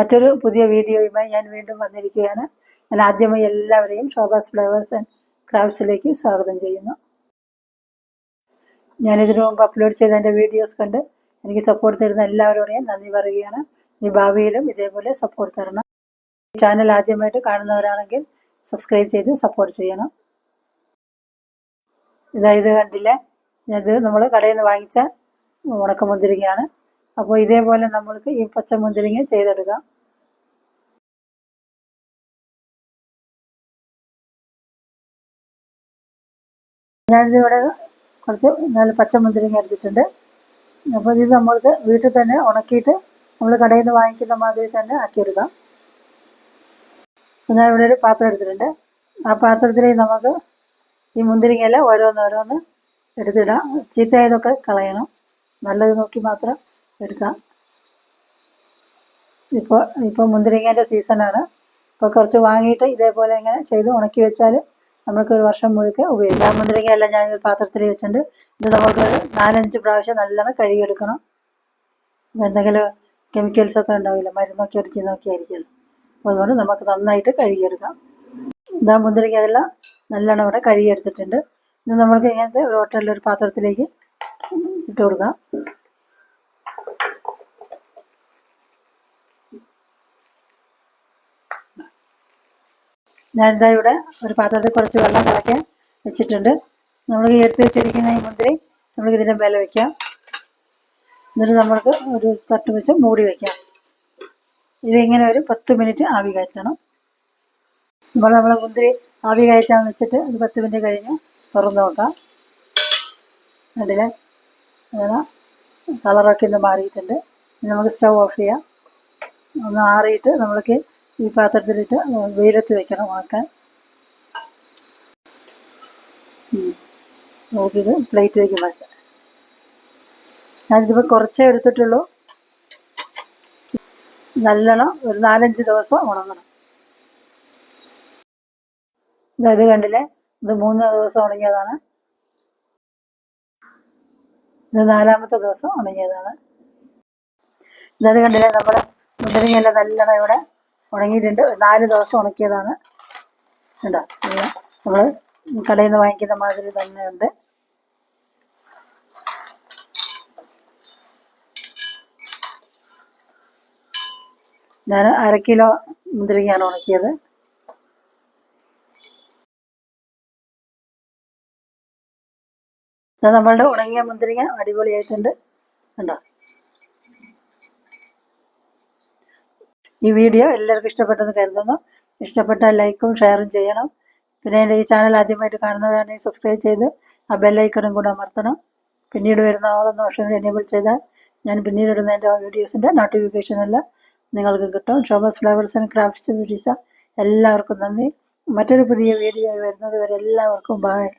മറ്റൊരു പുതിയ വീഡിയോയുമായി ഞാൻ വീണ്ടും വന്നിരിക്കുകയാണ്. ഞാൻ ആദ്യമായി എല്ലാവരെയും ഷോഭാസ് ഫ്ലവേഴ്സ് ആൻഡ് ക്രാഫ്റ്റ്സിലേക്ക് സ്വാഗതം ചെയ്യുന്നു. ഞാൻ ഇതിനു മുമ്പ് അപ്ലോഡ് ചെയ്ത എന്റെ വീഡിയോസ് കണ്ട് എനിക്ക് സപ്പോർട്ട് തരുന്ന എല്ലാവരോടെയും നന്ദി പറയുകയാണ്. ഈ ഭാവിയിലും ഇതേപോലെ സപ്പോർട്ട് തരണം. ഈ ചാനൽ ആദ്യമായിട്ട് കാണുന്നവരാണെങ്കിൽ സബ്സ്ക്രൈബ് ചെയ്ത് സപ്പോർട്ട് ചെയ്യണം. ഇതാ ഇത് കണ്ടില്ലേ? ഇത് നമ്മൾ കടയിൽ നിന്ന് വാങ്ങിച്ച ഉണക്കമുന്തിരിങ്ങയാണ് അപ്പോൾ ഇതേപോലെ നമ്മൾക്ക് ഈ പച്ചമുന്തിരിങ്ങ ചെയ്തെടുക്കാം. ഞാനിതിവിടെ കുറച്ച് നല്ല പച്ചമുന്തിരിങ്ങ എടുത്തിട്ടുണ്ട്. അപ്പോൾ ഇത് നമ്മൾക്ക് വീട്ടിൽ തന്നെ ഉണക്കിയിട്ട് നമ്മൾ കടയിൽ നിന്ന് വാങ്ങിക്കുന്ന മാതിരി തന്നെ ആക്കിയെടുക്കാം. ഞാൻ ഇവിടെ ഒരു പാത്രം എടുത്തിട്ടുണ്ട്. ആ പാത്രത്തിലേക്ക് നമുക്ക് ഈ മുന്തിരിങ്ങയെല്ലാം ഓരോന്ന് എടുത്തിടാം. ചീത്തയായതൊക്കെ കളയണം. നല്ലത് നോക്കി മാത്രം എടുക്കാം. ഇപ്പോൾ ഇപ്പോൾ മുന്തിരിങ്ങേന്റെ സീസണാണ്. ഇപ്പോൾ കുറച്ച് വാങ്ങിയിട്ട് ഇതേപോലെ ഇങ്ങനെ ചെയ്ത് ഉണക്കി വെച്ചാൽ നമുക്ക് ഒരു വർഷം മുഴുക്കെ ഉപയോഗിക്കാം. മുന്തിരിങ്ങയെല്ലാം ഞാൻ ഒരു പാത്രത്തിൽ വെച്ചിട്ടുണ്ട്. ഇത് നമുക്ക് നാലഞ്ച് പ്രാവശ്യം നല്ലോണം കഴുകിയെടുക്കണം. എന്തെങ്കിലും കെമിക്കൽസ് ഒക്കെ ഉണ്ടാവില്ല? മരുന്നൊക്കെ അടിച്ച് നോക്കിയായിരിക്കുമല്ലോ അപ്പോൾ അതുകൊണ്ട് നമുക്ക് നന്നായിട്ട് കഴുകിയെടുക്കാം. ഇതാ മുന്തിരിങ്ങയെല്ലാം നല്ലോണം ഇവിടെ കഴുകിയെടുത്തിട്ടുണ്ട്. ഇത് നമ്മൾക്ക് ഇങ്ങനത്തെ ഒരു ഹോട്ടലിൽ ഒരു പാത്രത്തിലേക്ക് ഇട്ട് കൊടുക്കാം. ഞാനിതാ ഇവിടെ ഒരു പാത്രത്തിൽ കുറച്ച് വെള്ളം കളയ്ക്കാൻ വെച്ചിട്ടുണ്ട്. നമ്മൾ എടുത്ത് വെച്ചിരിക്കുന്ന ഈ മുന്തിരി നമുക്ക് ഇതിന്റെ മേലെ വെക്കാം. എന്നിട്ട് നമ്മൾക്ക് ഒരു തട്ട് വെച്ച് മൂടി വയ്ക്കാം ഇതിങ്ങനെ ഒരു പത്ത് മിനിറ്റ് ആവി കയറ്റണം. ഇപ്പോൾ നമ്മൾ മുന്തിരി ആവി കയറ്റാൻ വെച്ചിട്ട് ഒരു പത്ത് മിനിറ്റ് കഴിഞ്ഞ് തുറന്ന് നോക്കാം. കണ്ടില്ലേ കളറൊക്കെ ഒന്ന് മാറിയിട്ടുണ്ട്. നമുക്ക് സ്റ്റവ് ഓഫ് ചെയ്യാം. ഒന്ന് ആറിയിട്ട് നമ്മൾക്ക് ഈ പാത്രത്തിലിട്ട് വെയിലത്ത് വെക്കണം ഉണക്കാൻ നോക്കിയത് പ്ലേറ്റിലേക്ക് മാറ്റാം. ഞാനിതിപ്പോൾ കുറച്ചേ എടുത്തിട്ടുള്ളൂ. നല്ലോണം ഒരു നാലഞ്ച് ദിവസം ഉണങ്ങണം. ഇത് കണ്ടില്ലേ? ഇത് മൂന്ന് ദിവസം ഉണങ്ങിയതാണ്. ഇത് നാലാമത്തെ ദിവസം ഉണങ്ങിയതാണ്. ഇതത് കണ്ടില്ലേ? നമ്മുടെ മുന്തിരിങ്ങയെല്ലാം നല്ലോണം ഇവിടെ ഉണങ്ങിയിട്ടുണ്ട്. നാല് ദിവസം ഉണക്കിയതാണ്. കണ്ടോ? നമ്മൾ കടയിൽ നിന്ന് വാങ്ങിക്കുന്ന മാതിരി തന്നെ ഉണ്ട് ഞാൻ അര കിലോ മുന്തിരിങ്ങയാണ് ഉണക്കിയത്. ഇത് നമ്മളുടെ ഉണങ്ങിയ മുന്തിരിങ്ങ അടിപൊളിയായിട്ടുണ്ട്. കണ്ടോ? ഈ വീഡിയോ എല്ലാവർക്കും ഇഷ്ടപ്പെട്ടെന്ന് കരുതുന്നു. ഇഷ്ടപ്പെട്ടാൽ ലൈക്കും ഷെയറും ചെയ്യണം. പിന്നെ എന്റെ ഈ ചാനൽ ആദ്യമായിട്ട് കാണുന്നവരാണെങ്കിൽ സബ്സ്ക്രൈബ് ചെയ്ത് ആ ബെല്ലൈക്കണും കൂടെ അമർത്തണം. പിന്നീട് വരുന്ന ഓളൊന്ന് ഓപ്ഷൻ എനേബിൾ ചെയ്താൽ ഞാൻ പിന്നീട് ഇടുന്ന എന്റെ വീഡിയോസിന്റെ നോട്ടിഫിക്കേഷൻ എല്ലാം നിങ്ങൾക്ക് കിട്ടും. ഷോബസ് ഫ്ലവേഴ്സ് ആൻഡ് ക്രാഫ്റ്റ്സ് വീഡിയോസ് എല്ലാവർക്കും നന്ദി. മറ്റൊരു പുതിയ വീഡിയോ വരുന്നത് വരെ എല്ലാവർക്കും ബായ്